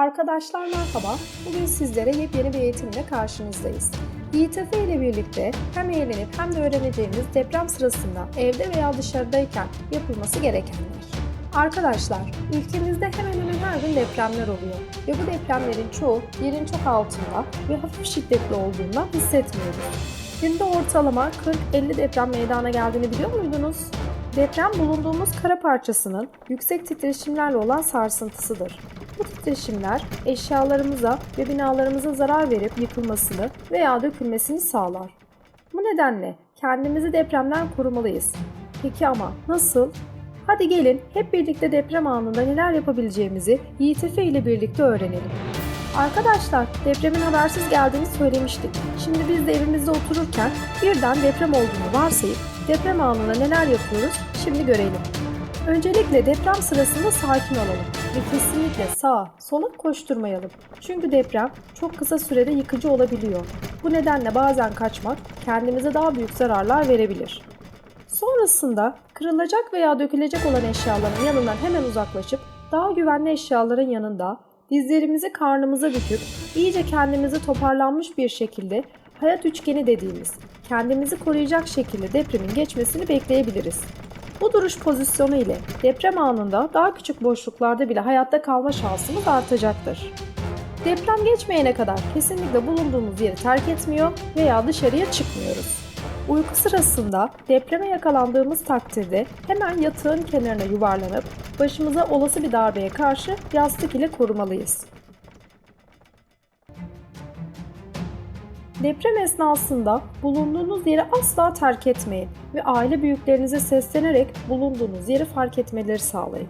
Arkadaşlar merhaba. Bugün sizlere yepyeni bir eğitimle karşınızdayız. YTF ile birlikte hem eğlenip hem de öğreneceğimiz deprem sırasında evde veya dışarıdayken yapılması gerekenler. Arkadaşlar, ülkemizde hemen hemen her gün depremler oluyor ve bu depremlerin çoğu yerin çok altında ve hafif şiddetli olduğundan hissetmiyoruz. Günde ortalama 40-50 deprem meydana geldiğini biliyor muydunuz? Deprem bulunduğumuz kara parçasının yüksek titreşimlerle olan sarsıntısıdır. Bu titreşimler eşyalarımıza ve binalarımıza zarar verip yıkılmasını veya dökülmesini sağlar. Bu nedenle kendimizi depremden korumalıyız. Peki ama nasıl? Hadi gelin hep birlikte deprem anında neler yapabileceğimizi YTF ile birlikte öğrenelim. Arkadaşlar depremin habersiz geldiğini söylemiştik. Şimdi biz de evimizde otururken birden deprem olduğunu varsayıp deprem anında neler yapıyoruz şimdi görelim. Öncelikle deprem sırasında sakin olalım ve kesinlikle sağa, sola koşturmayalım. Çünkü deprem çok kısa sürede yıkıcı olabiliyor. Bu nedenle bazen kaçmak kendimize daha büyük zararlar verebilir. Sonrasında kırılacak veya dökülecek olan eşyaların yanından hemen uzaklaşıp daha güvenli eşyaların yanında dizlerimizi karnımıza büküp iyice kendimizi toparlanmış bir şekilde hayat üçgeni dediğimiz kendimizi koruyacak şekilde depremin geçmesini bekleyebiliriz. Bu duruş pozisyonu ile deprem anında daha küçük boşluklarda bile hayatta kalma şansımız artacaktır. Deprem geçmeyene kadar kesinlikle bulunduğumuz yeri terk etmiyor veya dışarıya çıkmıyoruz. Uyku sırasında depreme yakalandığımız takdirde hemen yatağın kenarına yuvarlanıp başımıza olası bir darbeye karşı yastık ile korumalıyız. Deprem esnasında bulunduğunuz yeri asla terk etmeyin ve aile büyüklerinize seslenerek bulunduğunuz yeri fark etmeleri sağlayın.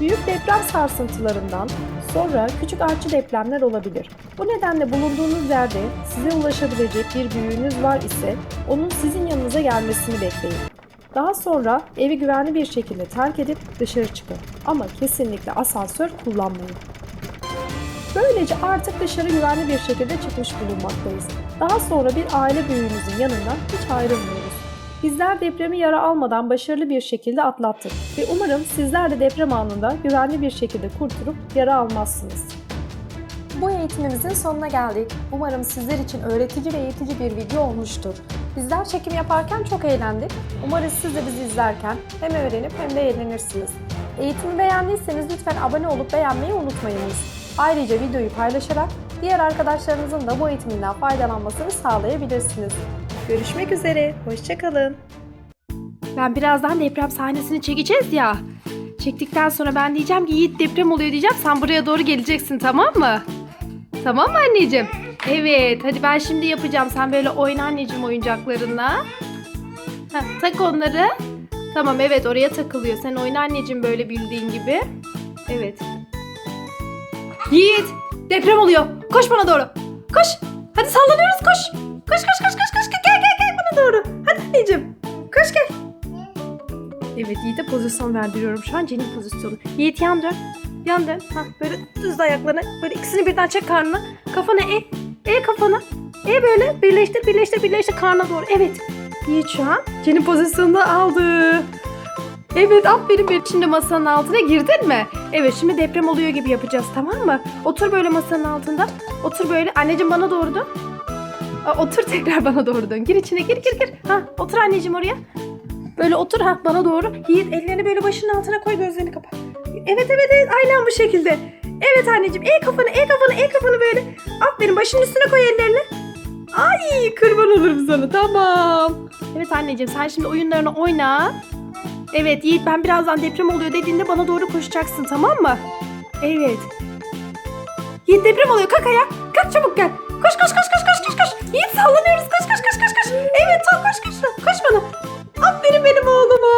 Büyük deprem sarsıntılarından sonra küçük artçı depremler olabilir. Bu nedenle bulunduğunuz yerde size ulaşabilecek bir büyüğünüz var ise onun sizin yanınıza gelmesini bekleyin. Daha sonra evi güvenli bir şekilde terk edip dışarı çıkın. Ama kesinlikle asansör kullanmayın. Böylece artık dışarı güvenli bir şekilde çıkmış bulunmaktayız. Daha sonra bir aile büyüğümüzün yanından hiç ayrılmıyoruz. Bizler depremi yara almadan başarılı bir şekilde atlattık ve umarım sizler de deprem anında güvenli bir şekilde kurtulup yara almazsınız. Bu eğitimimizin sonuna geldik. Umarım sizler için öğretici ve eğitici bir video olmuştur. Bizler çekim yaparken çok eğlendik. Umarız siz de bizi izlerken hem öğrenip hem de eğlenirsiniz. Eğitimi beğendiyseniz lütfen abone olup beğenmeyi unutmayınız. Ayrıca videoyu paylaşarak diğer arkadaşlarınızın da bu eğitiminden faydalanmasını sağlayabilirsiniz. Görüşmek üzere, hoşçakalın. Ben birazdan deprem sahnesini çekeceğiz ya. Çektikten sonra ben diyeceğim ki Yiğit deprem oluyor diyeceğim. Sen buraya doğru geleceksin tamam mı? Tamam mı anneciğim? Evet hadi ben şimdi yapacağım. Sen böyle oyna anneciğim oyuncaklarınla. Heh, tak onları. Tamam evet oraya takılıyor. Sen oyna anneciğim böyle bildiğin gibi. Evet. Yiğit deprem oluyor. Koş bana doğru. Koş. Hadi sallanıyoruz koş. Koş koş koş koş koş. Gel gel gel bana doğru. Hadi anneciğim. Koş gel. Evet Yiğit'e pozisyon verdiriyorum şu an Cenin pozisyonu. Yiğit yan dön. Yan dön. Ha, böyle düz ayaklarını böyle ikisini birden çek karnına. Kafanı e. E kafanı. E böyle birleştir birleştir birleştir karnına doğru. Evet. Yiğit şu an Cenin pozisyonunu aldı. Evet aferin benim. Şimdi masanın altına girdin mi? Evet şimdi deprem oluyor gibi yapacağız tamam mı? Otur böyle masanın altında. Otur böyle. Anneciğim bana doğru dön. Otur tekrar bana doğru dön. Gir içine gir gir gir. Ha otur anneciğim oraya. Böyle otur ha bana doğru. Yiğit ellerini böyle başının altına koy gözlerini kapa. Evet evet evet aynen bu şekilde. Evet anneciğim el kafanı el kafanı el kafanı böyle. Aferin başının üstüne koy ellerini. Ay kurban olurum sana tamam. Evet anneciğim sen şimdi oyunlarını oyna. Evet Yiğit ben birazdan deprem oluyor dediğinde bana doğru koşacaksın tamam mı? Evet. Yiğit deprem oluyor kalk ayağa. Kalk çabuk gel. Koş koş koş koş koş koş koş. Yiğit sallanıyoruz koş koş koş koş koş. Evet tam koş koş. Aferin benim oğluma.